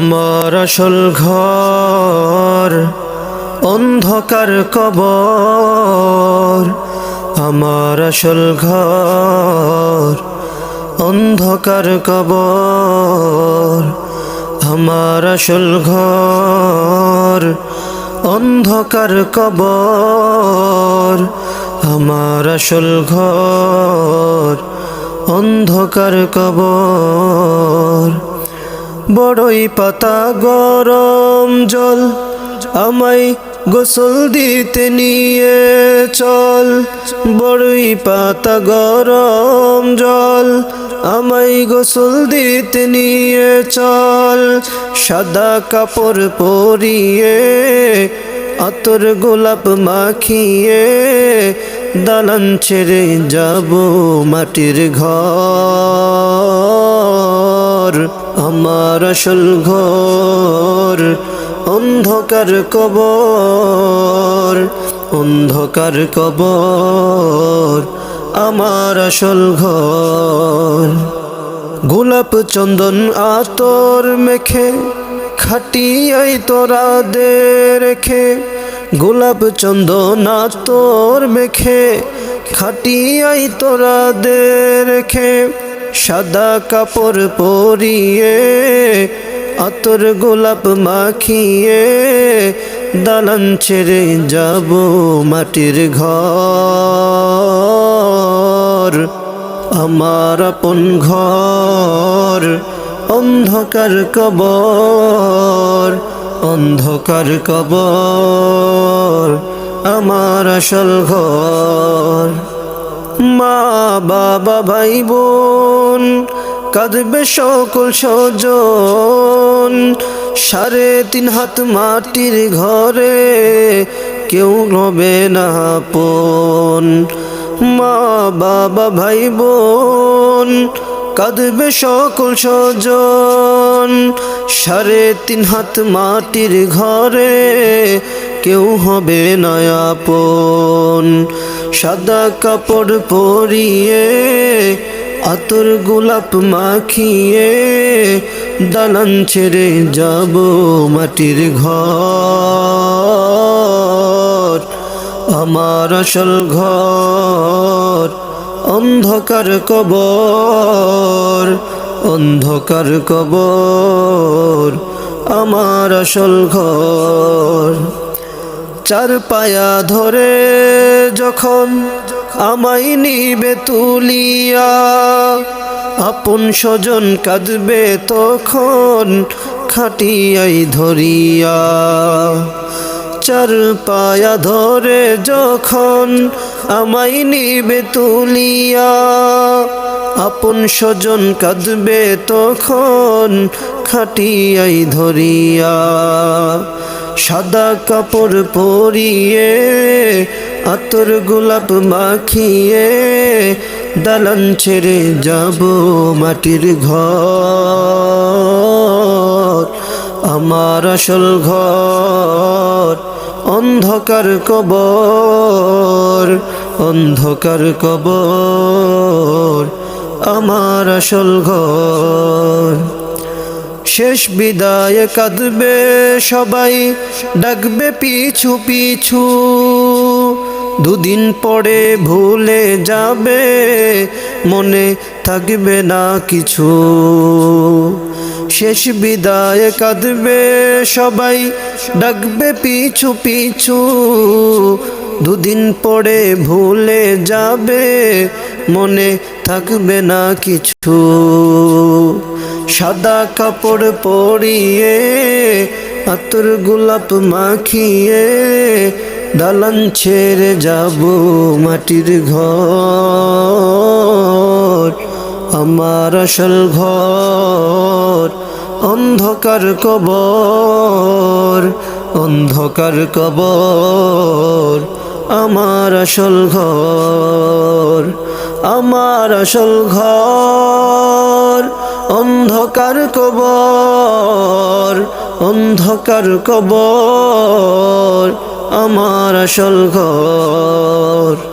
আমার আসল ঘর, অন্ধকার কবর। আমার আসল ঘর, অন্ধকার কবর। আমার আসল ঘর, অন্ধকার কবর। আমার আসল ঘর, অন্ধকার কবর। বড়ই পাতা গরম জল, আমায় গোসল দিতে নিয়ে চল। বড়ই পাতা গরম জল, আমায় গোসল দিতে নিয়ে চল। সাদা কাপড় পরিয়ে আতর গোলাপ মাখিয়ে দালান ছেড়ে যাব মাটির ঘর। আমার আসল ঘর, অন্ধকার কবর অন্ধকার কবর, আমার আসল ঘর। গোলাপ চন্দন আতর মেখে, খাটিয়াই তোরা দে রেখে, গোলাপ চন্দন আতর মেখে, খাটিয়াই তোরা দে রেখে সাদা কাপড় পরিয়ে, আতর গোলাপ মাখিয়ে, দালান ছেড়ে যাব মাটির ঘর। আমার আপন ঘর, অন্ধকার কবর অন্ধকার কবর, আমার আসল ঘর। মা, বাবা ভাই বোন কাঁদবে সকল স্বজন। সাড়ে তিন হাত মাটির ঘরে কেউ রবে না আপন। মা, বাবা ভাই বোন কাঁদবে সকল স্বজন। সাড়ে তিন হাত মাটির ঘরে কেউ হবে নয়াপন সাদা কাপড় পরিয়ে, আতর গোলাপ মাখিয়ে দালান ছেড়ে যাব মাটির ঘর। আমার আসল ঘর, অন্ধকার কবর অন্ধকার কবর, আমার আসল ঘর। চার পায়া ধরে যখন আমায় নিবে তুলিয়া, আপন স্বজন কাঁদবে তখন খাটিয়াই ধরিয়া। চার পায়া ধরে যখন আমায় নিবে তুলিয়া, আপন স্বজন কাঁদবে তখন খাটিয়াই ধরিয়া। সাদা কাপড় পরিয়ে, আতর গোলাপ মাখিয়ে দালান ছেড়ে যাব মাটির ঘর। আমার আসল ঘর, অন্ধকার কবর অন্ধকার কবর। আমার আসল ঘর শেষ বিদায় কাঁদবে সবাই, ডাকবে পিছু পিছু। দুদিন পরে ভুলে যাবে, মনে থাকবে না কিছু। শেষ বিদায় কাঁদবে সবাই, ডাকবে পিছু পিছু। দুদিন পরে ভুলে যাবে মনে থাকবে না কিছু। সাদা কাপড় পরিয়ে আতর গোলাপ মাখিয়ে, দালান ছেড়ে যাব মাটির ঘর। আমার আসল ঘর, অন্ধকার কবর অন্ধকার কবর, আমার আসল ঘর। আমার আসল ঘর অন্ধকার কবর অন্ধকার কবর আমার আসল ঘর।